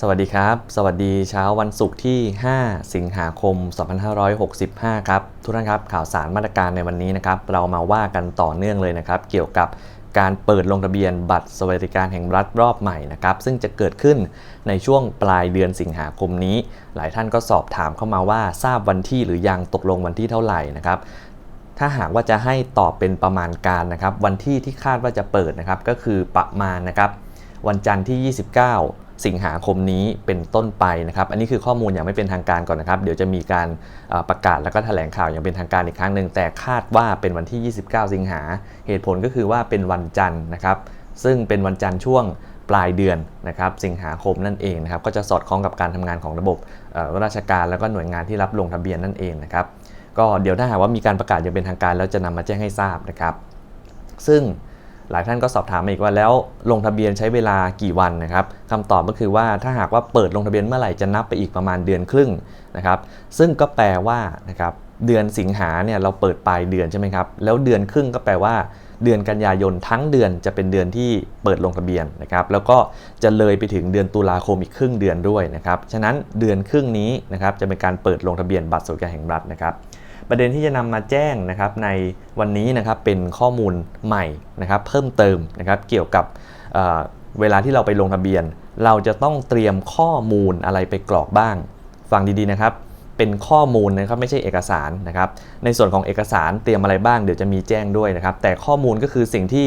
สวัสดีครับ สวัสดีเช้าวันศุกร์ที่ 5 สิงหาคม 2565 ครับ ทุกท่านครับข่าวสารมาตรการในวันนี้นะครับ เรามาว่ากันต่อเนื่องเลยนะครับ เกี่ยวกับการเปิดลงทะเบียนบัตรสวัสดิการแห่งรัฐรอบใหม่นะครับ ซึ่งจะเกิดขึ้นในช่วงปลายเดือนสิงหาคมนี้ หลายท่านก็สอบถามเข้ามาว่าทราบวันที่หรือยังตกลงวันที่เท่าไหร่นะครับถ้าหากว่าจะให้ตอบเป็นประมาณการนะครับ วันที่ที่คาดว่าจะเปิดนะครับก็คือประมาณนะครับ วันจันทร์ที่ 29 สิงหาคมนี้เป็นต้นไปนะครับ อันนี้คือข้อมูลอย่างไม่เป็นทางการก่อนนะครับ เดี๋ยวจะมีการประกาศแล้วก็แถลงข่าวอย่างเป็นทางการอีกครั้งหนึ่ง แต่คาดว่าเป็นวันที่ 29 สิงหา เหตุผลก็คือว่าเป็นวันจันทร์นะครับ ซึ่งเป็นวันจันทร์ช่วงปลายเดือนนะครับ สิงหาคมนั่นเองนะครับ ก็จะสอดคล้องกับการทำงานของระบบราชการแล้วก็หน่วยงานที่รับลงทะเบียนนั่นเองนะครับ ก็เดี๋ยวถ้าหากว่ามีการประกาศอย่างเป็นทางการแล้วจะนำมาแจ้งให้ทราบนะครับ ซึ่ง หลายท่านก็สอบถามมาอีกว่าแล้วลงทะเบียนใช้เวลากี่วันนะครับคำตอบก็คือว่าถ้าหากว่าเปิดลงทะเบียนเมื่อไหร่จะนับไปอีกประมาณเดือนครึ่งนะครับ ซึ่งก็แปลว่านะครับเดือนสิงหาเนี่ยเราเปิดปลายเดือนใช่ไหมครับแล้วเดือนครึ่งก็แปลว่าเดือนกันยายนทั้งเดือนจะเป็นเดือนที่เปิดลงทะเบียนนะครับแล้วก็จะเลยไปถึงเดือนตุลาคมอีกครึ่งเดือนด้วยนะครับฉะนั้นเดือนครึ่งนี้นะครับจะเป็นการเปิดลงทะเบียนบัตรสวัสดิการแห่งรัฐนะครับ ประเด็นที่จะนำมาแจ้งนะครับในวันนี้นะครับเป็นข้อมูลใหม่นะครับเพิ่มเติมนะครับเกี่ยวกับเเวลาที่เราไปลงทะเบียน เราจะต้องเตรียมข้อมูลอะไรไปกรอกบ้าง ฟังดีๆนะครับเป็นข้อมูลนะครับไม่ใช่เอกสารนะครับ ในส่วนของเอกสารเตรียมอะไรบ้างเดี๋ยวจะมีแจ้งด้วยนะครับ แต่ข้อมูลก็คือสิ่งที่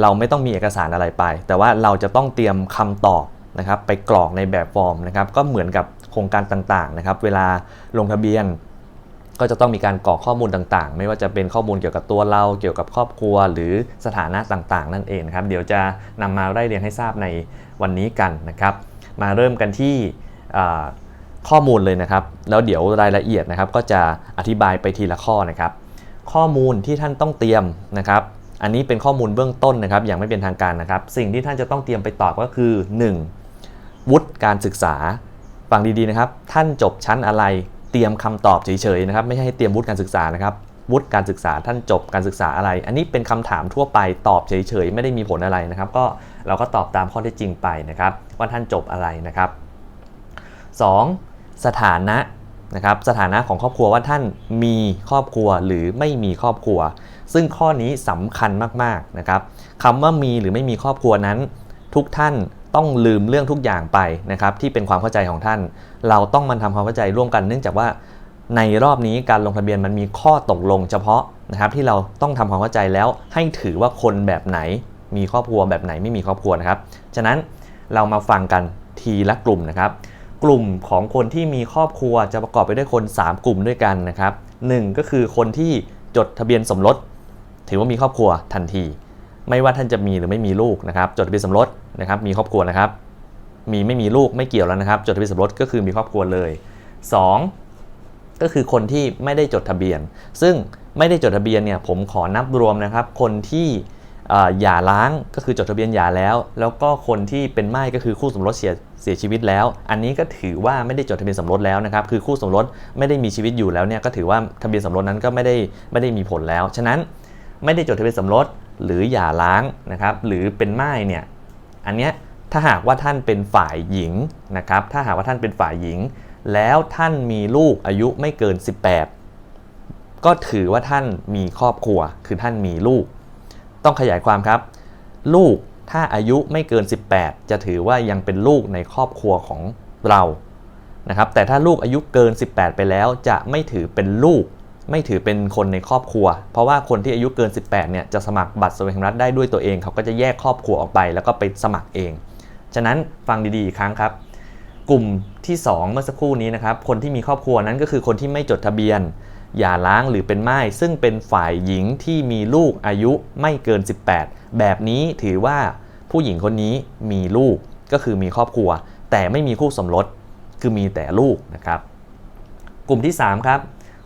เราไม่ต้องมีเอกสารอะไรไป แต่ว่าเราจะต้องเตรียมคำตอบนะครับ ไปกรอกในแบบฟอร์มนะครับ ก็เหมือนกับโครงการต่างๆนะครับ เวลาลงทะเบียน ก็จะต้องมีการกรอกข้อมูลต่างๆ ไม่ว่าจะเป็นข้อมูลเกี่ยวกับตัวเรา เกี่ยวกับครอบครัว หรือสถานะต่างๆ นั่นเองครับ เดี๋ยวจะนำมาไล่เรียงให้ทราบในวันนี้กันนะครับ มาเริ่มกันที่ข้อมูลเลยนะครับ แล้วเดี๋ยวรายละเอียดนะครับ ก็จะอธิบายไปทีละข้อนะครับ ข้อมูลที่ท่านต้องเตรียมนะครับ อันนี้เป็นข้อมูลเบื้องต้นนะครับ อย่างไม่เป็นทางการนะครับ สิ่งที่ท่านจะต้องเตรียมไปตอบก็คือ 1. วุฒิการศึกษา ฟังดีๆนะครับ ท่านจบชั้นอะไร เตรียมคำตอบเฉยๆนะครับไม่ใช่ให้เตรียมวุฒิการศึกษานะครับวุฒิการศึกษาท่านจบการศึกษาอะไร อันนี้เป็นคำถามทั่วไปตอบเฉยๆไม่ได้มีผลอะไรนะครับ ก็เราก็ตอบตามข้อเท็จจริงไปนะครับว่าท่านจบอะไรนะครับ 2. สถานะนะครับสถานะของครอบครัวว่าท่านมีครอบครัวหรือไม่มีครอบครัว ซึ่งข้อนี้สำคัญมากๆนะครับคำว่ามีหรือไม่มีครอบครัวนั้น ทุกท่านต้องลืมเรื่องทุกอย่างไปนะครับที่เป็นความเข้าใจของท่าน เราต้องมันทำความเข้าใจร่วมกันเนื่องจากว่าในรอบนี้การลงทะเบียนมันมีข้อตกลงเฉพาะนะครับที่เราต้องทำความเข้าใจแล้วให้ถือว่าคนแบบไหน มีครอบครัวแบบไหนไม่มีครอบครัวนะครับ ฉะนั้นเรามาฟังกันทีละกลุ่มนะครับ กลุ่มของคนที่มีครอบครัวจะประกอบไปด้วยคน 3 กลุ่มด้วยกันนะครับหนึ่งก็คือคนที่จดทะเบียนสมรส ถือว่ามีครอบครัวทันที ไม่ว่าท่านจะมีหรือไม่มีลูกนะครับ จดทะเบียนสมรสนะครับมีครอบครัวนะครับ มีไม่มีลูกไม่เกี่ยวแล้วนะครับ จดทะเบียนสมรสก็คือมีครอบครัวเลย 2 ก็คือคนที่ไม่ได้จดทะเบียน ซึ่งไม่ได้จดทะเบียนเนี่ยผมขอนับรวมนะครับ คนที่เอ่อหย่าร้างก็คือจดทะเบียนหย่าแล้ว แล้วก็คนที่เป็นไม่ก็คือคู่สมรสเสียเสียชีวิตแล้ว อันนี้ก็ถือว่าไม่ได้จดทะเบียนสมรสแล้วนะครับ คือคู่สมรสไม่ได้มีชีวิตอยู่แล้วเนี่ยก็ถือว่าทะเบียนสมรสนั้นก็ไม่ได้ไม่ได้มีผลแล้ว ฉะนั้นไม่ได้จดทะเบียนสมรสหรือหย่าร้างนะครับ หรือเป็นไม่เนี่ย อันเนี้ย ถ้าหากว่าท่านเป็นฝ่ายหญิงนะครับ ถ้าหากว่าท่านเป็นฝ่ายหญิง แล้วท่านมีลูกอายุไม่เกิน 18 ก็ถือว่าท่านมีครอบครัว คือท่านมีลูก ต้องขยายความครับ ลูกถ้าอายุไม่เกิน 18 จะถือว่ายังเป็นลูกในครอบครัวของเรานะครับ แต่ถ้าลูกอายุเกิน 18 ไปแล้ว จะไม่ถือเป็นลูก ไม่ถือเป็นคนในครอบครัว เพราะว่าคนที่อายุเกิน 18 เนี่ยจะสมัครบัตรสวัสดิการรัฐได้ด้วยตัวเอง เขาก็จะแยกครอบครัวออกไป แล้วก็ไปสมัครเอง ฉะนั้นฟังดีๆอีกครั้งครับ กลุ่มที่ 2 เมื่อสักครู่นี้นะครับ คนที่มีครอบครัวนั้นก็คือคนที่ไม่จดทะเบียน อย่าล้างหรือเป็นไม่ายซึ่งเป็นฝ่ายหญิงที่มีลูกอายุไม่เกิน 18 แบบนี้ถือว่าผู้หญิงคนนี้มีลูกก็คือมีครอบครัว แต่ไม่มีคู่สมรสคือมีแต่ลูกนะครับ กลุ่มที่ 3 ครับ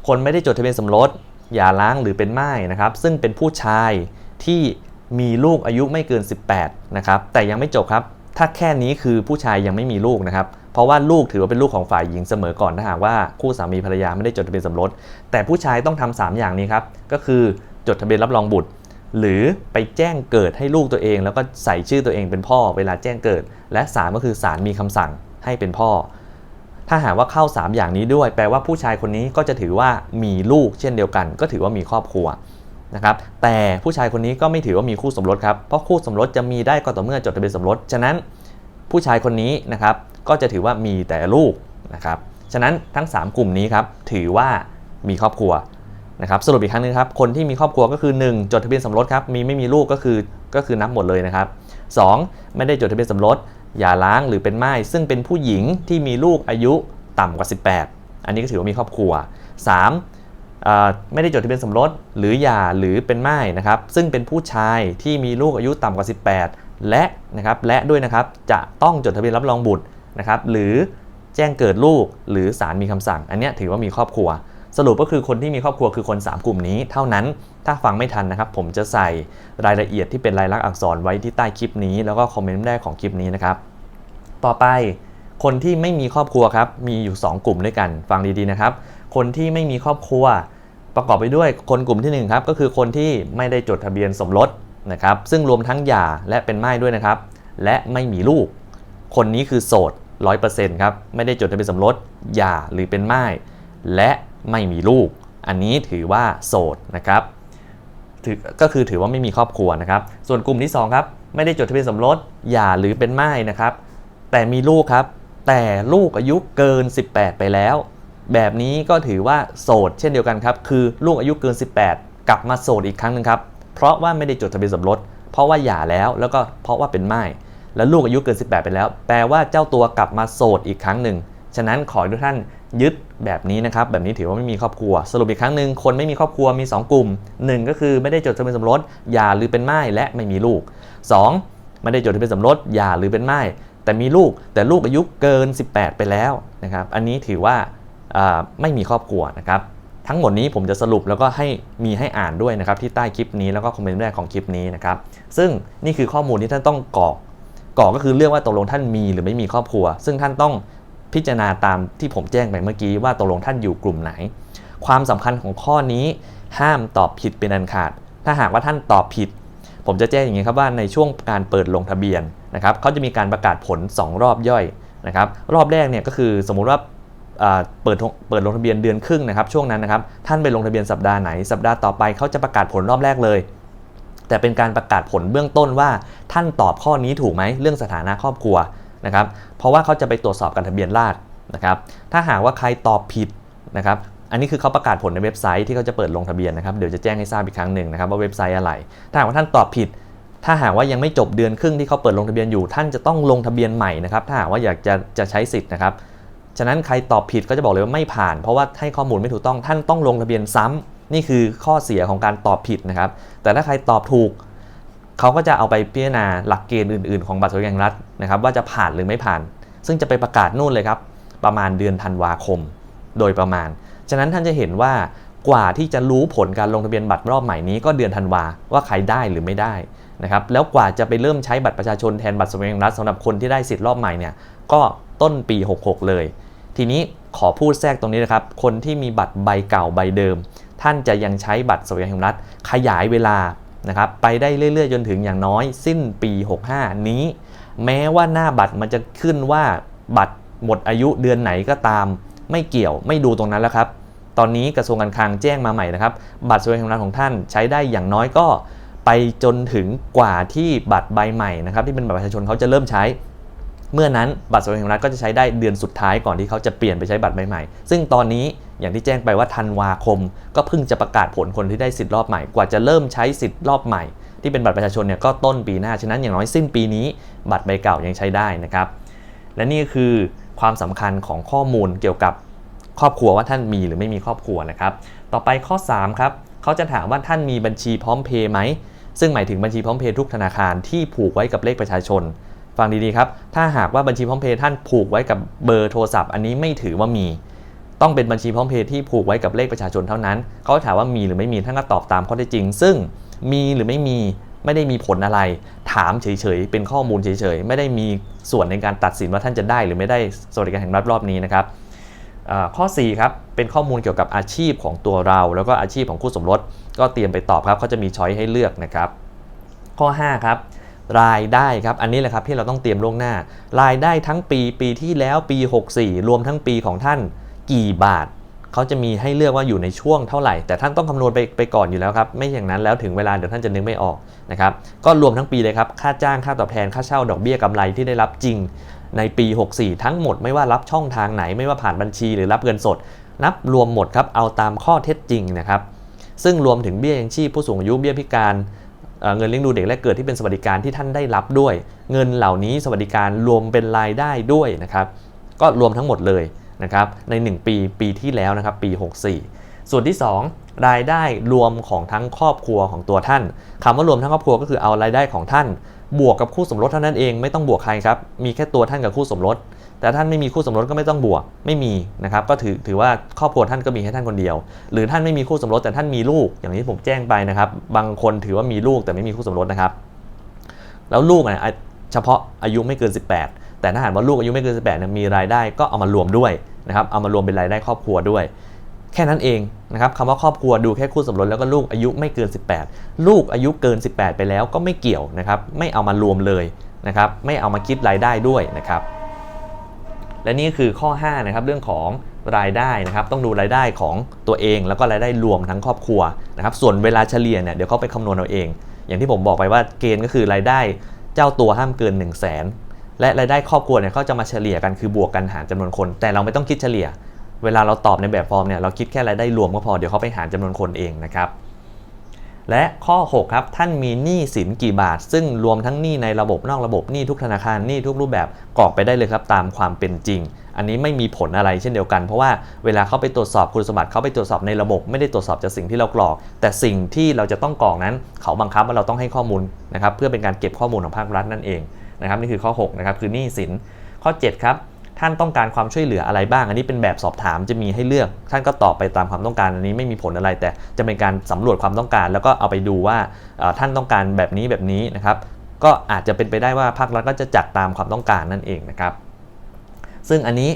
คนไม่ได้จดทะเบียนสมรสอย่าล้างหรือเป็นไม่ายนะครับ ซึ่งเป็นผู้ชายที่มีลูกอายุไม่เกิน 18 นะครับ แต่ยังไม่จบครับ ถ้าแค่นี้คือผู้ชายยังไม่มีลูกนะครับ เพราะว่าลูกถือว่าเป็นลูกของฝ่ายหญิงเสมอก่อนถ้าหากว่าคู่สามีภรรยาไม่ได้จดทะเบียนสมรส แต่ผู้ชายต้องทำสามอย่างนี้ครับ ก็คือจดทะเบียนรับรองบุตร หรือไปแจ้งเกิดให้ลูกตัวเอง แล้วก็ใส่ชื่อตัวเองเป็นพ่อเวลาแจ้งเกิด และสามก็คือศาลมีคำสั่งให้เป็นพ่อ ถ้าหากว่าเข้า 3 อย่างนี้ด้วย แปลว่าผู้ชายคนนี้ก็จะถือว่ามีลูกเช่นเดียวกัน ก็ถือว่ามีครอบครัว นะครับแต่ผู้ชายคนนี้ก็ไม่ถือว่ามีคู่สมรสครับเพราะคู่สมรสจะมีได้ก็ต่อเมื่อจดทะเบียนสมรสฉะนั้นผู้ชายคนนี้นะครับก็จะถือว่ามีแต่ลูกนะครับฉะนั้นทั้ง 3 กลุ่มนี้ครับถือว่ามีครอบครัวนะครับสรุปอีกครั้งหนึงครับคนที่มีครอบครัวก็คือ 1 จดทะเบียนสมรสครับมีไม่มีลูกก็คือก็คือนับหมดเลยนะครับ 2. ไม่ได้จดทะเบียนสมรสอย่าล้างหรือเป็นไม้ซึ่งเป็นผู้หญิงที่มีลูกอายุต่ำกว่า 18 อันนี้ก็ถือว่ามีครอบครัว 3. ไม่ได้จดทะเบียนสมรสหรือหย่าหรือเป็นไม้นะครับ ซึ่งเป็นผู้ชายที่มีลูกอายุต่ำกว่า 18 และนะครับและด้วยนะครับจะต้องจดทะเบียนรับรองบุตรนะครับหรือแจ้งเกิดลูกหรือศาลมีคำสั่ง อันนี้ถือว่ามีครอบครัว สรุปก็คือคนที่มีครอบครัวคือคน 3 กลุ่มนี้ เท่านั้นถ้าฟังไม่ทันนะครับ ผมจะใส่รายละเอียดที่เป็นลายลักษณ์อักษรไว้ที่ใต้คลิปนี้ แล้วก็คอมเมนต์แรกของคลิปนี้นะครับต่อไปคนที่ไม่มีครอบครัวครับมีอยู่ 2 กลุ่มด้วยกันฟังดีๆนะครับ คนที่ไม่มีครอบครัว ประกอบไปด้วยคนกลุ่มที่1ครับก็คือคนที่ไม่ได้จดทะเบียนสมรสนะครับซึ่งรวมทั้งหย่าและเป็นไม้ด้วยนะครับ และไม่มีลูก คนนี้คือโสด100%ครับไม่ได้จดทะเบียนสมรสหย่าหรือเป็นไม้และไม่มีลูก อันนี้ถือว่าโสดนะครับถือก็คือถือว่าไม่มีครอบครัวนะครับ ส่วนกลุ่มที่2ครับไม่ได้จดทะเบียนสมรสหย่าหรือเป็นไม้นะครับ แต่มีลูกครับ แต่ลูกอายุเกิน 18 ไปแล้ว แบบนี้ก็ถือว่าโสดเช่นเดียวกันครับ คือลูกอายุเกิน 18 กลับมาโสดอีกครั้งหนึ่งครับ เพราะว่าไม่ได้จดทะเบียนสมรส เพราะว่าหย่าแล้วแล้วก็เพราะว่าเป็นไม้แล้วลูกอายุเกิน 18 ไปแล้ว แปลว่าเจ้าตัวกลับมาโสดอีกครั้งหนึ่ง ฉะนั้นขอให้ทุกท่านยึดแบบนี้นะครับ แบบนี้ถือว่าไม่มีครอบครัว สรุปอีกครั้งหนึ่งคนไม่มีครอบครัวมี 2 กลุ่ม 1 ก็คือไม่ได้จดทะเบียนสมรสหย่าหรือเป็นไม้และไม่มีลูก 2. ไม่ได้จดทะเบียนสมรสหย่าหรือเป็นไม้แต่มีลูกแต่ลูกอายุเกิน 18 ไปแล้วนะครับ อันนี้ถือว่า ไม่มีครอบครัวนะครับทั้งหมดนี้ผมจะสรุปแล้วก็ให้มีให้อ่านด้วยนะครับที่ใต้คลิปนี้แล้วก็คอมเมนต์แรกของคลิปนี้นะครับซึ่งนี่คือข้อมูลที่ท่านต้องกรอกกรอกก็คือเรื่องว่าตกลงท่านมีหรือไม่มีครอบครัว ซึ่งท่านต้องพิจารณาตามที่ผมแจ้งไปเมื่อกี้ว่าตกลงท่านอยู่กลุ่มไหน ความสำคัญของข้อนี้ห้ามตอบผิดเป็นอันขาด ถ้าหากว่าท่านตอบผิด ผมจะแจ้งอย่างนี้ครับว่าในช่วงการเปิดลงทะเบียนนะครับเขาจะมีการประกาศผล 2 รอบย่อยนะครับรอบแรกเนี่ยก็คือสมมุติว่า เปิดเปิดลงทะเบียนเดือนครึ่งนะครับช่วงนั้นนะครับท่านไปลงทะเบียนสัปดาห์ไหนสัปดาห์ต่อไปเขาจะประกาศผลรอบแรกเลย แต่เป็นการประกาศผลเบื้องต้นว่าท่านตอบข้อนี้ถูกไหมเรื่องสถานะครอบครัวนะครับเพราะว่าเขาจะไปตรวจสอบการทะเบียนราษนะครับถ้าหากว่าใครตอบผิดนะครับอันนี้คือเขาประกาศผลในเว็บไซต์ที่เขาจะเปิดลงทะเบียนนะครับเดี๋ยวจะแจ้งให้ทราบอีกครั้งหนึ่งนะครับว่าเว็บไซต์อะไร ถ้าหากว่าท่านตอบผิด ถ้าหากว่ายังไม่จบเดือนครึ่งที่เขาเปิดลงทะเบียนอยู่ ท่านจะต้องลงทะเบียนใหม่นะครับถ้าหากว่าอยากจะจะใช้สิทธิ์นะครับ ฉะนั้นใครตอบผิดก็จะบอกเลยว่าไม่ผ่าน เพราะว่าให้ข้อมูลไม่ถูกต้องท่านต้องลงทะเบียนซ้ำนี่คือข้อเสียของการตอบผิดนะครับ แต่ถ้าใครตอบถูกเขาก็จะเอาไปพิจารณาหลักเกณฑ์อื่น ๆ ของบัตรสวัสดิการรัฐนะครับ ว่าจะผ่านหรือไม่ผ่าน ซึ่งจะไปประกาศนู่นเลยครับ ประมาณเดือนธันวาคม โดยประมาณ ฉะนั้นท่านจะเห็นว่ากว่าที่จะรู้ผลการลงทะเบียนบัตรรอบใหม่นี้ก็เดือนธันวาว่าใครได้หรือไม่ได้นะครับ แล้วกว่าจะไปเริ่มใช้บัตรประชาชนแทนบัตรสวัสดิการรัฐสำหรับคนที่ได้สิทธิ์รอบใหม่เนี่ยก็ต้นปี 66 เลย ทีนี้ขอพูดแทรกตรงนี้นะครับ คนที่มีบัตรใบเก่าใบเดิม ท่านจะยังใช้บัตรสวัสดิการแห่งรัฐขยายเวลานะครับไปได้เรื่อย ๆ จนถึงอย่างน้อยสิ้นปี 65 นี้ แม้ว่าหน้าบัตรมันจะขึ้นว่าบัตรหมดอายุเดือนไหนก็ตาม ไม่เกี่ยวไม่ดูตรงนั้นแล้วครับ ตอนนี้กระทรวงการคลังแจ้งมาใหม่นะครับ บัตรสวัสดิการแห่งรัฐของท่านใช้ได้อย่างน้อยก็ ไปจนถึงกว่าที่บัตรใบใหม่นะครับที่เป็นบัตรประชาชนเขาจะเริ่มใช้ เมื่อนั้นบัตรสวัสดิการแห่งรัฐก็จะใช้ได้เดือนสุดท้ายก่อนที่เขาจะเปลี่ยนไปใช้บัตรใบใหม่ ซึ่งตอนนี้อย่างที่แจ้งไปว่าธันวาคม ก็เพิ่งจะประกาศผลคนที่ได้สิทธิ์รอบใหม่ กว่าจะเริ่มใช้สิทธิ์รอบใหม่ ที่เป็นบัตรประชาชนเนี่ยก็ต้นปีหน้า ฉะนั้นอย่างน้อยสิ้นปีนี้ บัตรใบเก่ายังใช้ได้นะครับ และนี่คือความสำคัญของข้อมูลเกี่ยวกับครอบครัวว่าท่านมีหรือไม่มีครอบครัวนะครับ ต่อไปข้อ3ครับเขาจะถามว่าท่านมีบัญชีพร้อมเพย์ไหม ซึ่งหมายถึงบัญชีพร้อมเพย์ทุกธนาคารที่ผูกไว้กับเลขประชาชน ฟังดีๆครับ ถ้าหากว่าบัญชีพร้อมเพย์ท่านผูกไว้กับเบอร์โทรศัพท์ อันนี้ไม่ถือว่ามี ต้องเป็นบัญชีพร้อมเพย์ที่ผูกไว้กับเลขประชาชนเท่านั้น เขาถามว่ามีหรือไม่มีท่านก็ตอบตามข้อเท็จจริง ซึ่งมีหรือไม่มีไม่ได้มีผลอะไร ถามเฉยๆ เป็นข้อมูลเฉยๆ ไม่ได้มีส่วนในการตัดสินว่าท่านจะได้หรือไม่ได้สวัสดิการแห่งรัฐรอบนี้นะครับข้อ 4 ครับ เป็นข้อมูลเกี่ยวกับอาชีพของตัวเรา แล้วก็อาชีพของคู่สมรส ก็เตรียมไปตอบครับเขาจะมีช้อยให้เลือกนะครับ ข้อ 5 ครับ รายได้ครับ อันนี้แหละครับที่เราต้องเตรียมล่วงหน้า รายได้ทั้งปีปีที่แล้วปี 64 รวมทั้งปีของท่านกี่บาท เขาจะมีให้เลือกว่าอยู่ในช่วงเท่าไหร่ แต่ท่านต้องคำนวณไปไปก่อนอยู่แล้วครับ ไม่อย่างนั้นแล้วถึงเวลาเดี๋ยวท่านจะนึกไม่ออกนะครับ ก็รวมทั้งปีเลยครับ ค่าจ้างค่าตอบแทนค่าเช่าดอกเบี้ยกำไรที่ได้รับจริง ในปี 64 ทั้งหมดไม่ว่ารับช่องทางไหนไม่ว่าผ่านบัญชีหรือรับเงินสด นับรวมหมดครับเอาตามข้อเท็จจริงนะครับซึ่งรวมถึงเบี้ยยังชีพผู้สูงอายุเบี้ยพิการ เเงินเลี้ยงดูเด็กและเกิดที่เป็นสวัสดิการที่ท่านได้รับด้วย เงินเหล่านี้สวัสดิการรวมเป็นรายได้ด้วยนะครับก็รวมทั้งหมดเลยนะครับใน 1 ปีปีที่แล้วนะครับปี 64 ส่วนที่ 2 รายได้รวมของทั้งครอบครัวของตัวท่านคำว่ารวมทั้งครอบครัวก็คือเอารายได้ของท่าน บวกกับคู่สมรสเท่านั้นเองไม่ต้องบวกใครครับมีแค่ตัวท่านกับคู่สมรส แต่ท่านไม่มีคู่สมรสก็ไม่ต้องบวกไม่มีนะครับก็ถือถือว่าครอบครัวท่านก็มีแค่ท่านคนเดียว หรือท่านไม่มีคู่สมรสแต่ท่านมีลูกอย่างที่ผมแจ้งไปนะครับ บางคนถือว่ามีลูกแต่ไม่มีคู่สมรสนะครับ แล้วลูกเนี่ยเฉพาะอายุไม่เกิน 18 แต่ถ้าหากว่าลูกอายุไม่เกิน 18เนี่ยมีรายได้ก็เอามารวมด้วยนะครับเอามารวมเป็นรายได้ครอบครัวด้วย แค่นั้นเองนะครับคำว่าครอบครัวดูแค่คู่สมรสแล้วก็ลูกอายุไม่เกิน 18 ลูกอายุเกิน 18 ไปแล้วก็ไม่เกี่ยวนะครับไม่เอามารวมเลยนะครับไม่เอามาคิดรายได้ด้วยนะครับ และนี่คือข้อ5นะครับเรื่องของรายได้นะครับต้องดูรายได้ของตัวเอง แล้วก็รายได้รวมทั้งครอบครัวนะครับส่วนเวลาเฉลี่ยเนี่ยเดี๋ยวเขาไปคำนวณเอาเอง อย่างที่ผมบอกไปว่าเกณฑ์ก็คือรายได้เจ้าตัวห้ามเกิน 1 0 0 0 0แสนและรายได้ครอบครัวเนี่ยเขาจะมาเฉลี่ยกันคือบวกกันหารจำนวนคน แต่เราไม่ต้องคิดเฉลี่ย เวลาเราตอบในแบบฟอร์มเนี่ยเราคิดแค่รายได้รวมก็พอเดี๋ยวเขาไปหารจำนวนคนเองนะครับ และข้อ 6 ครับ ท่านมีหนี้สินกี่บาท ซึ่งรวมทั้งหนี้ในระบบนอกระบบหนี้ทุกธนาคารหนี้ทุกรูปแบบกรอกไปได้เลยครับตามความเป็นจริง อันนี้ไม่มีผลอะไรเช่นเดียวกัน เพราะว่าเวลาเขาไปตรวจสอบคุณสมบัติเขาไปตรวจสอบในระบบไม่ได้ตรวจสอบจากสิ่งที่เรากรอก แต่สิ่งที่เราจะต้องกรอกนั้น เขาบังคับว่าเราต้องให้ข้อมูลนะครับเพื่อเป็นการเก็บข้อมูลของภาครัฐนั่นเองนะครับนี่คือข้อ6นะครับคือหนี้สินข้อ 7 ครับ ท่านต้องการความช่วยเหลืออะไรบ้าง อันนี้เป็นแบบสอบถามจะมีให้เลือก ท่านก็ตอบไปตามความต้องการ อันนี้ไม่มีผลอะไร แต่จะเป็นการสำรวจความต้องการ แล้วก็เอาไปดูว่าท่านต้องการแบบนี้แบบนี้นะครับ ก็อาจจะเป็นไปได้ว่าภาครัฐก็จะจัดตามความต้องการนั่นเองนะครับ ซึ่งอันนี้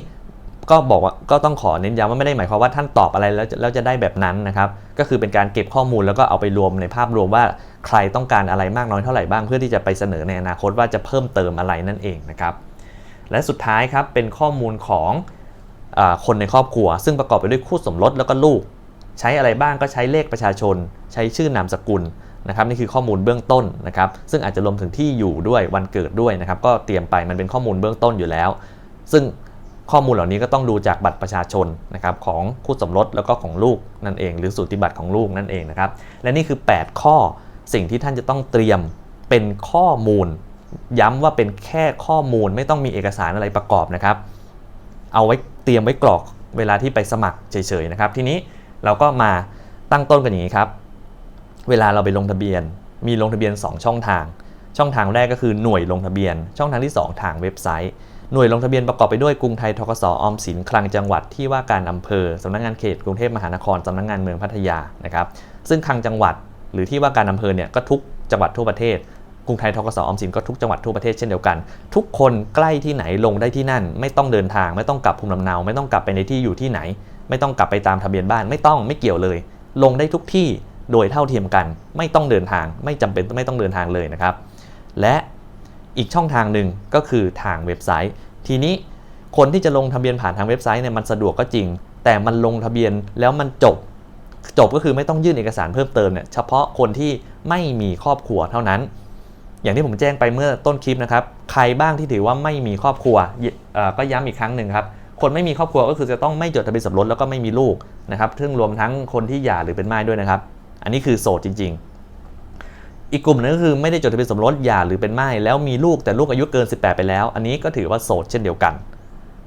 ก็บอกว่าก็ต้องขอเน้นย้ำว่าไม่ได้หมายความว่าท่านตอบอะไรแล้วแล้วจะได้แบบนั้นนะครับ ก็คือเป็นการเก็บข้อมูลแล้วก็เอาไปรวมในภาพรวมว่าใครต้องการอะไรมากน้อยเท่าไหร่บ้างเพื่อที่จะไปเสนอในอนาคตว่าจะเพิ่มเติมอะไรนั่นเองนะครับ และสุดท้ายครับเป็นข้อมูลของอคนในครอบครัว ซึ่งประกอบไปด้วยคู่สมรสแล้วก็ลูก ใช้อะไรบ้างก็ใช้เลขประชาชน ใช้ชื่อนามสกุลนะครับนี่คือข้อมูลเบื้องต้นนะครับซึ่งอาจจะรวมถึงที่อยู่ด้วยวันเกิดด้วยนะครับก็เตรียมไปมันเป็นข้อมูลเบื้องต้นอยู่แล้ว ซึ่งข้อมูลเหล่านี้ก็ต้องดูจากบัตรประชาชนนะครับของคู่สมรสแล้วก็ของลูกนั่นเอง หรือสูติบัตรของลูกนั่นเองนะครับและนี่คือ 8 ข้อสิ่งที่ท่านจะต้องเตรียมเป็นข้อมูล ย้ำว่าเป็นแค่ข้อมูลไม่ต้องมีเอกสารอะไรประกอบนะครับ เอาไว้เตรียมไว้กรอกเวลาที่ไปสมัครเฉยๆนะครับ ทีนี้เราก็มาตั้งต้นกันอย่างนี้ครับ เวลาเราไปลงทะเบียน มีลงทะเบียน 2 ช่องทาง ช่องทางแรกก็คือหน่วยลงทะเบียน ช่องทางที่ 2 ทางเว็บไซต์ หน่วยลงทะเบียนประกอบไปด้วยกรุงไทยทกสออมสินคลังจังหวัดที่ว่าการอำเภอสำนักงานเขตกรุงเทพมหานครสำนักงานเมืองพัทยานะครับ ซึ่งคลังจังหวัดหรือที่ว่าการอำเภอเนี่ยก็ทุกจังหวัดทั่วประเทศ กรุงไทยทกสออมสินก็ทุกจังหวัดทั่วประเทศเช่นเดียวกัน ทุกคนใกล้ที่ไหนลงได้ที่นั่น ไม่ต้องเดินทาง ไม่ต้องกลับภูมิลำเนา ไม่ต้องกลับไปในที่อยู่ที่ไหน ไม่ต้องกลับไปตามทะเบียนบ้านไม่ต้องไม่เกี่ยวเลย ลงได้ทุกที่โดยเท่าเทียมกัน ไม่ต้องเดินทาง ไม่จำเป็นไม่ต้องเดินทางเลยนะครับ และอีกช่องทางหนึ่งก็คือทางเว็บไซต์ ทีนี้คนที่จะลงทะเบียนผ่านทางเว็บไซต์เนี่ยมันสะดวกก็จริง แต่มันลงทะเบียนแล้วมันจบ จบก็คือไม่ต้องยื่นเอกสารเพิ่มเติมเนี่ยเฉพาะคนที่ไม่มีครอบครัวเท่านั้น อย่างที่ผมแจ้งไปเมื่อต้นคลิปนะครับ ใครบ้างที่ถือว่าไม่มีครอบครัวก็ย้ำอีกครั้งหนึ่งครับ คนไม่มีครอบครัวก็คือจะต้องไม่จดทะเบียนสมรสแล้วก็ไม่มีลูกนะครับ ซึ่งรวมทั้งคนที่หย่าหรือเป็นม่ายด้วยนะครับ อันนี้คือโสดจริง ๆ อีกกลุ่มหนึงก็คือไม่ได้จดทะเบียนสมรสหย่าหรือเป็นม่ายแล้วมีลูกแต่ลูกอายุเกิน 18 ไปแล้ว อันนี้ก็ถือว่าโสดเช่นเดียวกัน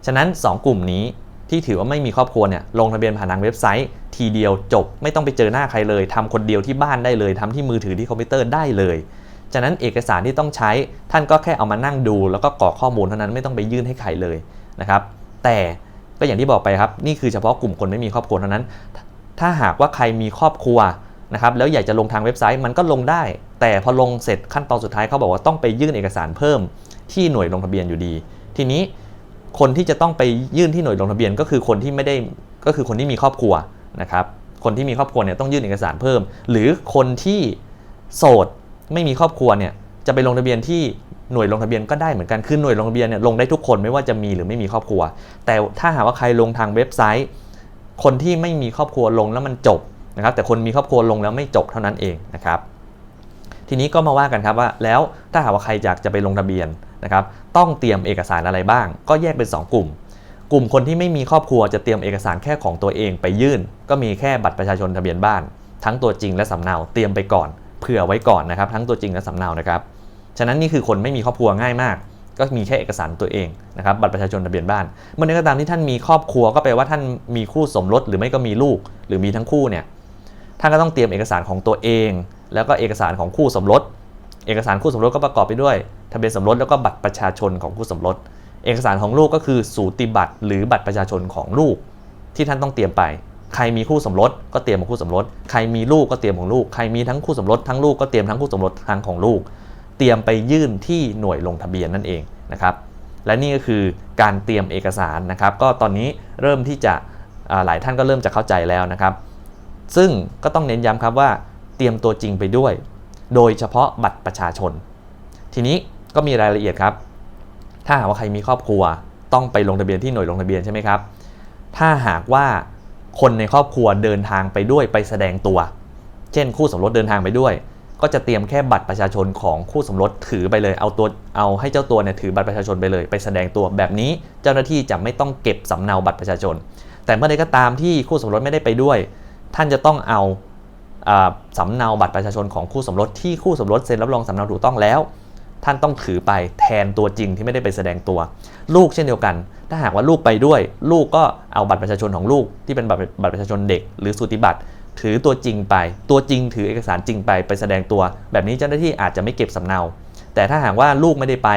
ฉะนั้น 2 กลุ่มนี้ที่ถือว่าไม่มีครอบครัวเนี่ยลงทะเบียนผ่านทางเว็บไซต์ ทีเดียวจบ ไม่ต้องไปเจอหน้าใครเลยทำคนเดียวที่บ้านได้เลยทำที่มือถือที่คอมพิวเตอร์ได้เลย ฉะนั้นเอกสารที่ต้องใช้ท่านก็แค่เอามานั่งดู แล้วก็กรอกข้อมูลเท่านั้นไม่ต้องไปยื่นให้ใครเลยนะครับแต่ก็อย่างที่บอกไปครับนี่คือเฉพาะกลุ่มคนไม่มีครอบครัวเท่านั้น ถ้าหากว่าใครมีครอบครัวนะครับแล้วอยากจะลงทางเว็บไซต์มันก็ลงได้ แต่พอลงเสร็จขั้นตอนสุดท้ายเขาบอกว่าต้องไปยื่นเอกสารเพิ่มที่หน่วยลงทะเบียนอยู่ดี ทีนี้คนที่จะต้องไปยื่นที่หน่วยลงทะเบียนก็คือคนที่ไม่ได้ก็คือคนที่มีครอบครัวนะครับคนที่มีครอบครัวเนี่ยต้องยื่นเอกสารเพิ่ม หรือคนที่โสด ไม่มีครอบครัวเนี่ยจะไปลงทะเบียนที่หน่วยลงทะเบียนก็ได้เหมือนกัน คือหน่วยลงทะเบียนเนี่ยลงได้ทุกคนไม่ว่าจะมีหรือไม่มีครอบครัว แต่ถ้าหากว่าใครลงทางเว็บไซต์ คนที่ไม่มีครอบครัวลงแล้วมันจบนะครับ แต่คนมีครอบครัวลงแล้วไม่จบเท่านั้นเองนะครับ ทีนี้ก็มาว่ากันครับว่าแล้วถ้าหากว่าใครอยากจะไปลงทะเบียนนะครับ ต้องเตรียมเอกสารอะไรบ้าง ก็แยกเป็น 2 กลุ่ม กลุ่มคนที่ไม่มีครอบครัวจะเตรียมเอกสารแค่ของตัวเองไปยื่น ก็มีแค่บัตรประชาชนทะเบียนบ้าน ทั้งตัวจริงและสำเนาเตรียมไปก่อน เผื่อไว้ก่อนนะครับ ทั้งตัวจริงและสำเนานะครับ ฉะนั้นนี่คือคนไม่มีครอบครัวง่ายมาก ก็มีแค่เอกสารตัวเองนะครับบัตรประชาชนทะเบียนบ้านเมื่อใดก็ตามที่ท่านมีครอบครัวก็แปลว่าท่านมีคู่สมรสหรือไม่ก็มีลูก หรือมีทั้งคู่เนี่ยท่านก็ต้องเตรียมเอกสารของตัวเอง แล้วก็เอกสารของคู่สมรสเอกสารคู่สมรสก็ประกอบไปด้วยทะเบียนสมรสแล้วก็บัตรประชาชนของคู่สมรส เอกสารของลูกก็คือสูติบัตรหรือบัตรประชาชนของลูกที่ท่านต้องเตรียมไป ใครมีคู่สมรสก็เตรียมของคู่สมรส ใครมีลูกก็เตรียมของลูก ใครมีทั้งคู่สมรสทั้งลูกก็เตรียมทั้งคู่สมรสทั้งของลูก เตรียมไปยื่นที่หน่วยลงทะเบียนนั่นเองนะครับ และนี่ก็คือการเตรียมเอกสารนะครับ ก็ตอนนี้เริ่มที่จะหลายท่านก็เริ่มจะเข้าใจแล้วนะครับ ซึ่งก็ต้องเน้นย้ำครับว่าเตรียมตัวจริงไปด้วย โดยเฉพาะบัตรประชาชน ทีนี้ก็มีรายละเอียดครับ ถ้าหากว่าใครมีครอบครัวต้องไปลงทะเบียนที่หน่วยลงทะเบียนใช่ไหมครับ ถ้าหากว่า คนในครอบครัวเดินทางไปด้วยไปแสดงตัว เช่นคู่สมรสเดินทางไปด้วย ก็จะเตรียมแค่บัตรประชาชนของคู่สมรสถือไปเลยเอาตัวเอาให้เจ้าตัวเนี่ยถือบัตรประชาชนไปเลย ไปแสดงตัวแบบนี้เจ้าหน้าที่จะไม่ต้องเก็บสำเนาบัตรประชาชน แต่เมื่อใดก็ตามที่คู่สมรสไม่ได้ไปด้วย ท่านจะต้องเอาสำเนาบัตรประชาชนของคู่สมรสที่คู่สมรสเซ็นรับรองสำเนาถูกต้องแล้ว ท่านต้องถือไปแทนตัวจริงที่ไม่ได้ไปแสดงตัว ลูกเช่นเดียวกัน ถ้าหากว่าลูกไปด้วย ลูกก็เอาบัตรประชาชนของลูกที่เป็นบัตรบัตรประชาชนเด็ก หรือสูติบัตร ถือตัวจริงไป ตัวจริงถือเอกสารจริงไปไปแสดงตัว แบบนี้เจ้าหน้าที่อาจจะไม่เก็บสำเนา แต่ถ้าหากว่าลูกไม่ได้ไป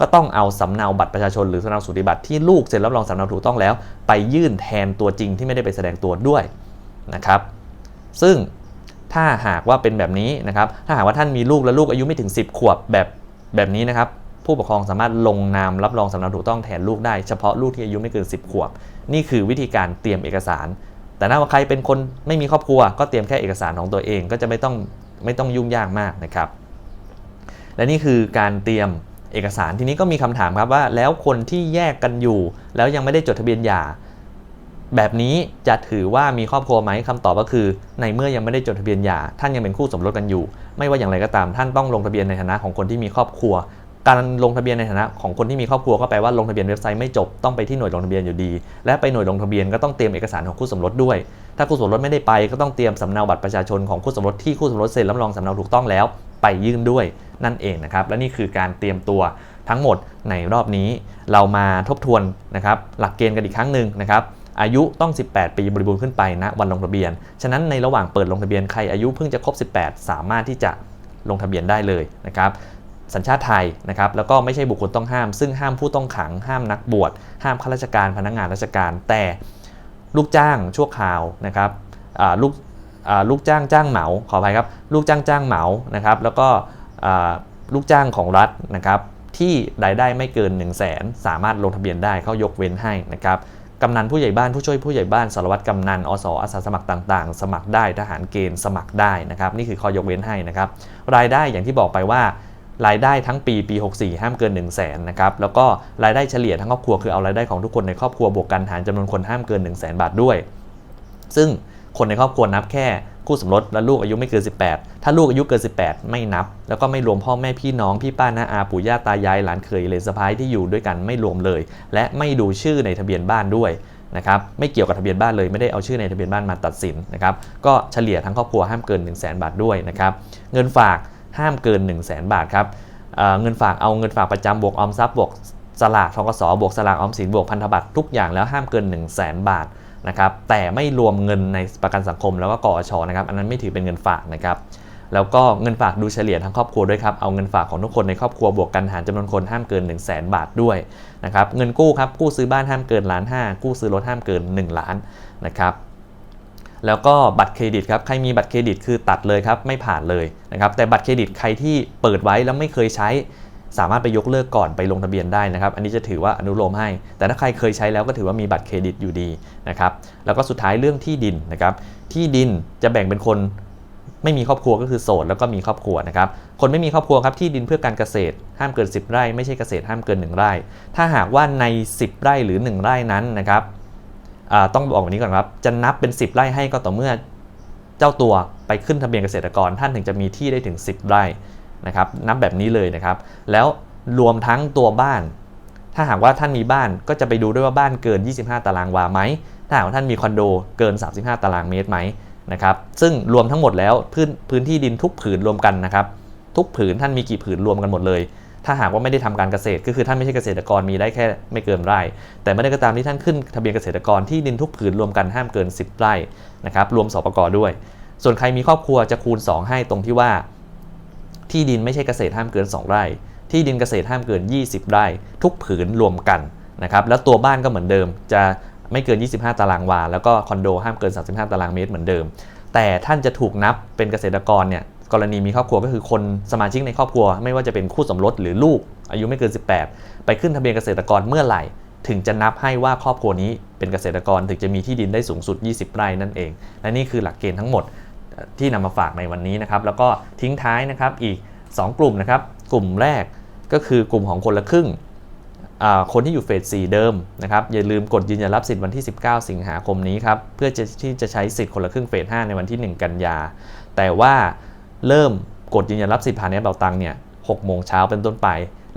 ก็ต้องเอาสำเนาบัตรประชาชนหรือสำเนาสูติบัตรที่ลูกเซ็นรับรองสำเนาถูกต้องแล้ว ไปยื่นแทนตัวจริงที่ไม่ได้ไปแสดงตัวด้วยนะครับ ซึ่งถ้าหากว่าเป็นแบบนี้นะครับ ถ้าหากว่าท่านมีลูกและลูกอายุไม่ถึง 10 ขวบแบบ แบบนี้นะครับผู้ปกครองสามารถลงนามรับรองสำเนาถูกต้องแทนลูกได้เฉพาะลูกที่อายุไม่เกิน 10 ขวบ นี่คือวิธีการเตรียมเอกสาร แต่ถ้าว่าใครเป็นคนไม่มีครอบครัว ก็เตรียมแค่เอกสารของตัวเอง ก็จะไม่ต้องไม่ต้องยุ่งยากมากนะครับ และนี่คือการเตรียมเอกสารทีนี้ก็มีคำถามครับว่า แล้วคนที่แยกกันอยู่ แล้วยังไม่ได้จดทะเบียนหย่าแบบนี้จะถือว่ามีครอบครัวไหมคำตอบก็คือ ในเมื่อยังไม่ได้จดทะเบียนหย่าท่านยังเป็นคู่สมรสกันอยู่ ไม่ว่าอย่างไรก็ตาม ท่านต้องลงทะเบียนในฐานะของคนที่มีครอบครัว การลงทะเบียนในฐานะของคนที่มีครอบครัวก็แปลว่าลงทะเบียนเว็บไซต์ไม่จบต้องไปที่หน่วยลงทะเบียนอยู่ดี และไปหน่วยลงทะเบียนก็ต้องเตรียมเอกสารของคู่สมรสด้วย ถ้าคู่สมรสไม่ได้ไปก็ต้องเตรียมสำเนาบัตรประชาชนของคู่สมรสที่คู่สมรสเซ็นรับรองสำเนาถูกต้องแล้ว ไปยื่นด้วยนั่นเองนะครับและนี่คือการเตรียมตัวทั้งหมดในรอบนี้ เรามาทบทวนนะครับหลักเกณฑ์กันอีกครั้งหนึ่งนะครับ อายุต้อง 18 ปีบริบูรณ์ขึ้นไปณวันลงทะเบียน ฉะนั้นในระหว่างเปิดลงทะเบียนใครอายุเพิ่งจะครบ 18 สามารถที่จะลงทะเบียนได้เลยนะครับสัญชาติไทยนะครับแล้วก็ไม่ใช่บุคคลต้องห้าม ซึ่งห้ามผู้ต้องขังห้ามนักบวชห้ามข้าราชการพนักงานราชการ แต่ลูกจ้างชั่วคราวนะครับลูกลูกจ้างจ้างเหมาขออภัยครับลูกจ้างจ้างเหมานะครับแล้วก็ลูกจ้างของรัฐนะครับที่รายได้ไม่เกิน 1 0 0 0 0แสนสามารถลงทะเบียนได้เขายกเว้นให้นะครับ กำนันผู้ใหญ่บ้านผู้ช่วยผู้ใหญ่บ้านสารวัตรกำนันอสอาสาสมัครต่างๆ สมัครได้ทหารเกณฑ์สมัครได้นะครับนี่คือข้อยกเว้นให้นะครับรายได้อย่างที่บอกไปว่ารายได้ทั้งปีปี 64 ห้ามเกิน 1 0 0 0 0แสนนะครับแล้วก็รายได้เฉลี่ยทั้งครอบครัวคือเอารายได้ของทุกคนในครอบครัวบวกกันหารจำนวนคนห้ามเกิน 1 0 0 0 0แสนบาทด้วย ซึ่งคนในครอบครัวนับแค่ คู่สมรสและลูกอายุไม่เกิน 18 ถ้าลูกอายุเกิน 18 ไม่นับ แล้วก็ไม่รวมพ่อแม่พี่น้องพี่ป้าน้าอาปู่ย่าตายายหลานเคยเลนสะพ้ายที่อยู่ด้วยกันไม่รวมเลย และไม่ดูชื่อในทะเบียนบ้านด้วยนะครับไม่เกี่ยวกับทะเบียนบ้านเลยไม่ได้เอาชื่อในทะเบียนบ้านมาตัดสินนะครับก็เฉลี่ยทั้งครอบครัวห้ามเกิน 1 0 0 0 0แบาทด้วยนะครับเงินฝากห้ามเกิน 1 0 0 0 0แบาทครับเงินฝากเอาเงินฝากประจำบวกออมทรัพย์บวกสลากทกสบวกสลากออมสินบวกพันธบัตรทุกอย่างแล้วห้ามเกิน 1 0 0 0 0แบาท นะครับแต่ไม่รวมเงินในประกันสังคมแล้วก็กอชนะครับอันนั้นไม่ถือเป็นเงินฝากนะครับแล้วก็เงินฝากดูเฉลี่ยทั้งครอบครัวด้วยครับ เอาเงินฝากของทุกคนในครอบครัวบวกกันหารจำนวนคนห้ามเกิน 1 0 0 0 0แบาทด้วยนะครับเงินกู้ครับกู้ซื้อบ้านห้ามเกินล้านห้ากู้ซื้อรถห้ามเกิน 1 ล้านนะครับแล้วก็บัตรเครดิตครับใครมีบัตรเครดิตคือตัดเลยครับไม่ผ่านเลยนะครับแต่บัตรเครดิตใครที่เปิดไว้แล้วไม่เคยใช้ สามารถไปยกเลิกก่อนไปลงทะเบียนได้นะครับ อันนี้จะถือว่าอนุโลมให้ แต่ถ้าใครเคยใช้แล้วก็ถือว่ามีบัตรเครดิตอยู่ดีนะครับ แล้วก็สุดท้ายเรื่องที่ดินนะครับ ที่ดินจะแบ่งเป็นคนไม่มีครอบครัวก็คือโสดแล้วก็มีครอบครัวนะครับ คนไม่มีครอบครัวครับที่ดินเพื่อการเกษตร ห้ามเกิน 10 ไร่ไม่ใช่เกษตรห้ามเกิน 1 ไร่ ถ้าหากว่าใน 10 ไร่หรือ 1 ไร่นั้นนะครับอ่าต้องบอกแบบนี้ก่อนครับ จะนับเป็น 10 ไร่ให้ก็ต่อเมื่อเจ้าตัวไปขึ้นทะเบียนเกษตรกรท่านถึงจะมีที่ได้ถึง 10 ไร่ นะครับนับแบบนี้เลยนะครับ แล้วรวมทั้งตัวบ้าน ถ้าหากว่าท่านมีบ้านก็จะไปดูด้วยว่าบ้านเกิน 25 ตารางวาไหมถ้าหากว่าท่านมีคอนโดเกิน 35 ตารางเมตรไหมนะครับซึ่งรวมทั้งหมดแล้วพื้นพื้นที่ดินทุกผืนรวมกันนะครับ ทุกผืนท่านมีกี่ผืนรวมกันหมดเลย ถ้าหากว่าไม่ได้ทำการเกษตรก็คือท่านไม่ใช่เกษตรกรมีได้แค่ไม่เกินไร่ แต่ไม่ได้ก็ตามที่ท่านขึ้นทะเบียนเกษตรกรที่ดินทุกผืนรวมกันห้ามเกิน 10 ไร่นะครับรวมสปกด้วย ส่วนใครมีครอบครัวจะคูณ 2 ให้ตรงที่ว่า ที่ดินไม่ใช่เกษตรห้ามเกิน 2 ไร่ ที่ดินเกษตรห้ามเกิน 20 ไร่ ทุกผืนรวมกันนะครับแล้วตัวบ้านก็เหมือนเดิม จะไม่เกิน 25 ตารางวา แล้วก็คอนโดห้ามเกิน 35 ตารางเมตรเหมือนเดิม แต่ท่านจะถูกนับเป็นเกษตรกรเนี่ยกรณีมีครอบครัวก็คือคนสมาชิกในครอบครัว ไม่ว่าจะเป็นคู่สมรสหรือลูก อายุไม่เกิน 18 ไปขึ้นทะเบียนเกษตรกรเมื่อไหร่ ถึงจะนับให้ว่าครอบครัวนี้เป็นเกษตรกรถึงจะมีที่ดินได้สูงสุด 20 ไร่นั่นเอง และนี่คือหลักเกณฑ์ทั้งหมด ที่นำมาฝากในวันนี้นะครับ แล้วก็ทิ้งท้ายนะครับอีก 2 กลุ่มนะครับ กลุ่มแรกก็คือกลุ่มของคนละครึ่งอ่าคนที่อยู่เฟส 4 เดิมนะครับ อย่าลืมกดยืนยันรับสิทธิ์วันที่ 19 สิงหาคมนี้ครับ เพื่อจะที่จะใช้สิทธิ์คนละครึ่งเฟส 5 ในวันที่ 1 กันยา แต่ว่าเริ่มกดยืนยันรับสิทธิ์ผ่านแอปเป๋าตังเนี่ย6โมงเช้าเป็นต้นไป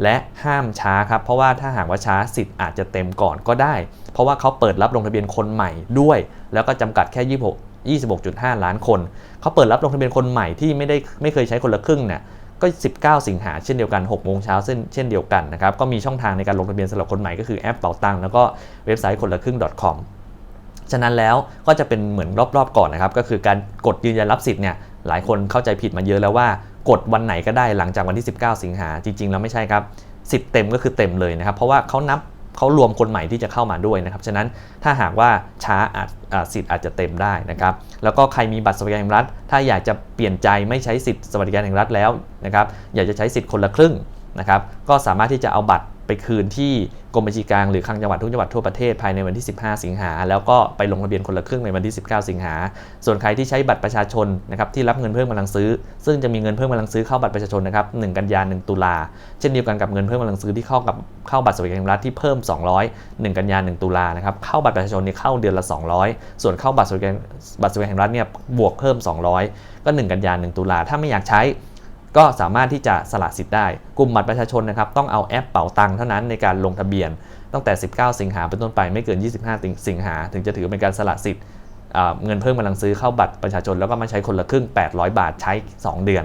และห้ามช้าครับ เพราะว่าถ้าหากว่าช้าสิทธิ์อาจจะเต็มก่อนก็ได้ เพราะว่าเขาเปิดรับลงทะเบียนคนใหม่ด้วย แล้วก็จำกัดแค่ 26 26.5 ล้านคนเขาเปิดรับลงทะเบียนคนใหม่ที่ไม่ได้ไม่เคยใช้คนละครึ่งเนี่ยก็ 19 สิงหาเช่นเดียวกัน6โมงเช้าเช่นเช่นเดียวกันนะครับก็มีช่องทางในการลงทะเบียนสำหรับคนใหม่ก็คือแอปเป๋าตังแล้วก็เว็บไซต์คนละครึ่ง .com ฉะนั้นแล้วก็จะเป็นเหมือนรอบๆก่อนนะครับ ก็คือการกดยืนยันรับสิทธิ์เนี่ยหลายคนเข้าใจผิดมาเยอะแล้วว่ากดวันไหนก็ได้หลังจากวันที่ 19 สิงหาจริง ๆ แล้วไม่ใช่ครับสิทธิ์เต็มก็คือเต็มเลยนะครับ เพราะว่าเขานับ เขารวมคนใหม่ที่จะเข้ามาด้วยนะครับ ฉะนั้นถ้าหากว่าช้าอาจสิทธิ์อาจจะเต็มได้นะครับ แล้วก็ใครมีบัตรสวัสดิการแห่งรัฐ ถ้าอยากจะเปลี่ยนใจไม่ใช้สิทธิ์สวัสดิการแห่งรัฐแล้วนะครับ อยากจะใช้สิทธิ์คนละครึ่งนะครับ ก็สามารถที่จะเอาบัตร ไปคืนที่กรมบัญชีกลางหรือคลังจังหวัดทุกจังหวัดทั่วประเทศภายในวันที่ 15 สิงหา แล้วก็ไปลงทะเบียนคนละครึ่งในวันที่ 19 สิงหา ส่วนใครที่ใช้บัตรประชาชนนะครับที่รับเงินเพิ่มกำลังซื้อ ซึ่งจะมีเงินเพิ่มกำลังซื้อเข้าบัตรประชาชนนะครับ 1 กันยา 1 ตุลา เช่นเดียวกันกับเงินเพิ่มกำลังซื้อที่เข้ากับเข้าบัตรสวัสดิการแห่งรัฐที่เพิ่ม 200 1 กันยา 1 ตุลานะครับเข้าบัตรประชาชนนี่เข้าเดือนละ 200 ส่วนเข้าบัตรสวัสดิการบัตรสวัสดิการแห่งรัฐเนี่ยบวกเพิ่ม 200 ก็ 1 กันยา 1 ตุลาถ้าไม่อยากใช้ ก็สามารถที่จะสละสิทธิ์ได้ กลุ่มบัตรประชาชนนะครับต้องเอาแอปเป๋าตังค์เท่านั้นในการลงทะเบียน ตั้งแต่ 19 สิงหาเป็นต้นไปไม่เกิน 25 สิงหาถึงจะถือเป็นการสละสิทธิ์เงินเพิ่มกำลังซื้อเข้าบัตรประชาชนแล้วก็มาใช้คนละครึ่ง 800 บาทใช้ 2 เดือน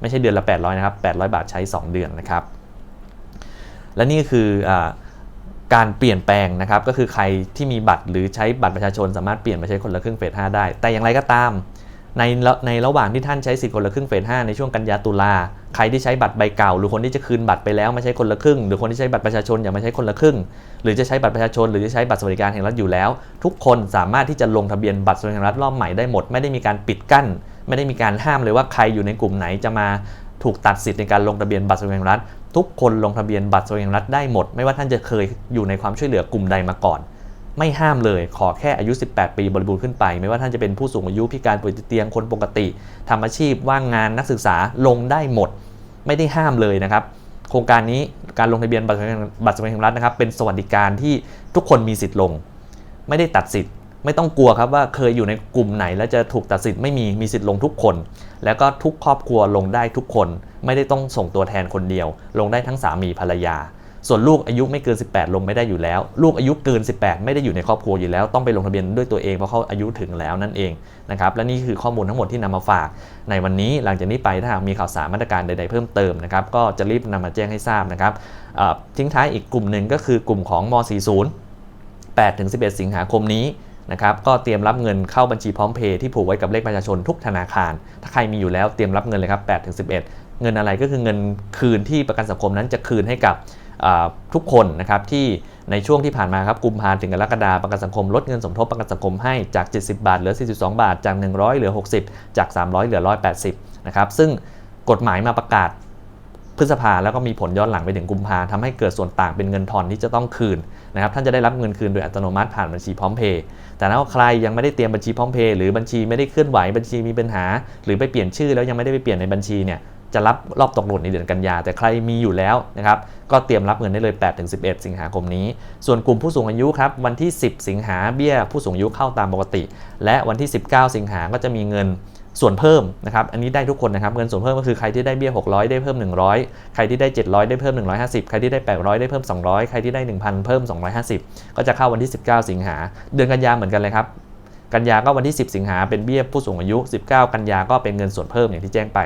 ไม่ใช่เดือนละ 800 นะครับ 800 บาทใช้ 2 เดือนนะครับ และนี่คืออการเปลี่ยนแปลงนะครับ ก็คือใครที่มีบัตรหรือใช้บัตรประชาชน สามารถเปลี่ยนมาใช้คนละครึ่งเฟส5ได้ แต่อย่างไรก็ตาม ในในระหว่างที่ท่านใช้สิทธิ์คนละครึ่งเฟส5ในช่วงกันยาตุลาใครที่ใช้บัตรใบเก่า หรือคนที่จะคืนบัตรไปแล้วมาใช้คนละครึ่ง หรือคนที่ใช้บัตรประชาชนอย่ามาใช้คนละครึ่ง หรือจะใช้บัตรประชาชน หรือจะใช้บัตรสวัสดิการแห่งรัฐอยู่แล้ว ทุกคนสามารถที่จะลงทะเบียนบัตรสวัสดิการแห่งรัฐรอบใหม่ได้หมด ไม่ได้มีการปิดกั้น ไม่ได้มีการห้ามเลยว่าใครอยู่ในกลุ่มไหนจะมาถูกตัดสิทธิ์ในการลงทะเบียนบัตรสวัสดิการแห่งรัฐ ทุกคนลงทะเบียนบัตรสวัสดิการแห่งรัฐได้หมด ไม่ว่าท่านจะเคยอยู่ในความช่วยเหลือกลุ่มใดมาก่อน ไม่ห้ามเลย ขอแค่อายุ 18 ปีบริบูรณ์ขึ้นไป ไม่ว่าท่านจะเป็นผู้สูงอายุพิการป่วยติดเตียงคนปกติทำอาชีพว่างงานนักศึกษาลงได้หมด ไม่ได้ห้ามเลยนะครับ โครงการนี้การลงทะเบียนบัตรสวัสดิการแห่งรัฐนะครับ เป็นสวัสดิการที่ทุกคนมีสิทธิ์ลง ไม่ได้ตัดสิทธิ์ ไม่ต้องกลัวครับว่าเคยอยู่ในกลุ่มไหน แล้วจะถูกตัดสิทธิ์ไม่มีมีสิทธิ์ลงทุกคน แล้วก็ทุกครอบครัวลงได้ทุกคน ไม่ได้ต้องส่งตัวแทนคนเดียว ลงได้ทั้งสามีภรรยา ส่วนลูกอายุไม่เกิน 18 ลงไม่ได้อยู่แล้ว ลูกอายุเกิน 18 ไม่ได้อยู่ในครอบครัวอยู่แล้ว ต้องไปลงทะเบียนด้วยตัวเองเพราะเขาอายุถึงแล้วนั่นเองนะครับและนี่คือข้อมูลทั้งหมดที่นำมาฝาก ในวันนี้หลังจากนี้ไปถ้าหากมีข่าวสารมาตรการใดๆเพิ่มเติมนะครับก็จะรีบนำมาแจ้งให้ทราบนะครับทิ้งท้ายอีกกลุ่มหนึ่งก็คือกลุ่มของม 40 8-11 สิงหาคมนี้นะครับก็เตรียมรับเงินเข้าบัญชีพร้อมเพย์ที่ผูกไว้กับเลขประชาชนทุกธนาคาร ถ้าใครมีอยู่แล้วเตรียมรับเงินเลยครับ8-11 เงินอะไรก็คือเงินคืนที่ประกันสังคมนั้นจะคืนให้กับ ทุกคนนะครับที่ในช่วงที่ผ่านมาครับกุมภาถึงกรกฎาประกันสังคมลดเงินสมทบประกันสังคมให้จาก 70 บาทเหลือ 42 บาท จาก 100 เหลือ 60 จาก 300 เหลือ 180 นะครับ ซึ่งกฎหมายมาประกาศพฤษภาแล้วก็มีผลย้อนหลังไปถึงกุมภาทำให้เกิดส่วนต่างเป็นเงินทอนที่จะต้องคืนนะครับท่านจะได้รับเงินคืนโดยอัตโนมัติผ่านบัญชีพร้อมเพย์แต่ถ้าใครยังไม่ได้เตรียมบัญชีพร้อมเพย์หรือบัญชีไม่ได้เคลื่อนไหวบัญชีมีปัญหา หรือไปเปลี่ยนชื่อแล้วยังไม่ได้ไปเปลี่ยนในบัญชีเนี่ย จะรับรอบตกหล่นในเดือนกันยา แต่ใครมีอยู่แล้วนะครับ ก็เตรียมรับเงินได้เลย 8-11 สิงหาคมนี้ ส่วนกลุ่มผู้สูงอายุครับ วันที่ 10 สิงหาเบี้ยผู้สูงอายุเข้าตามปกติ และวันที่ 19 สิงหาก็จะมีเงินส่วนเพิ่มนะครับ อันนี้ได้ทุกคนนะครับ เงินส่วนเพิ่มก็คือใครที่ได้เบี้ย 600 ได้เพิ่ม 100 ใครที่ได้ 700 ได้เพิ่ม 150 ใครที่ได้ 800 ได้เพิ่ม 200 ใครที่ได้ 1,000 เพิ่ม 250 ก็จะเข้าวันที่ 19 สิงหา เดือนกันยาเหมือนกันเลยครับ กันยาก็วันที่ 10 สิงหาเป็นเบี้ยผู้สูงอายุ 19 กันยาก็เป็นเงินส่วนเพิ่มอย่างที่แจ้งไป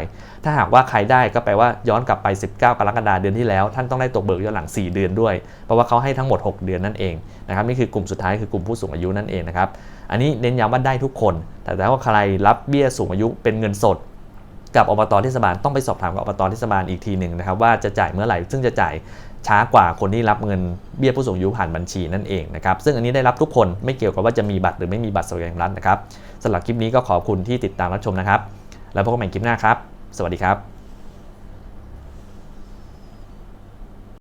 ถ้าหากว่าใครได้ก็แปลว่าย้อนกลับไป 19 กรกฎาคมเดือนที่แล้ว ท่านต้องได้ตกเบิกย้อนหลัง 4 เดือนด้วย เพราะว่าเขาให้ทั้งหมด 6 เดือนนั่นเองนะครับนี่คือกลุ่มสุดท้ายคือกลุ่มผู้สูงอายุนั่นเองนะครับอันนี้เน้นย้ำว่าได้ทุกคน แต่ถ้าว่าใครรับเบี้ยสูงอายุเป็นเงินสดกับอบตเทศบาลต้องไปสอบถามกับอบตเทศบาลอีกทีหนึ่งนะครับว่าจะจ่ายเมื่อไหร่ซึ่งจะจ่าย ช้ากว่าคนที่รับเงินเบี้ยผู้สูงอายุผ่านบัญชีนั่นเองนะครับ ซึ่งอันนี้ได้รับทุกคนไม่เกี่ยวกับว่าจะมีบัตรหรือไม่มีบัตรสวัสดิการรัฐนะครับสำหรับคลิปนี้ก็ขอบคุณที่ติดตามรับชมนะครับ แล้วพบกันใหม่คลิปหน้าครับ สวัสดีครับ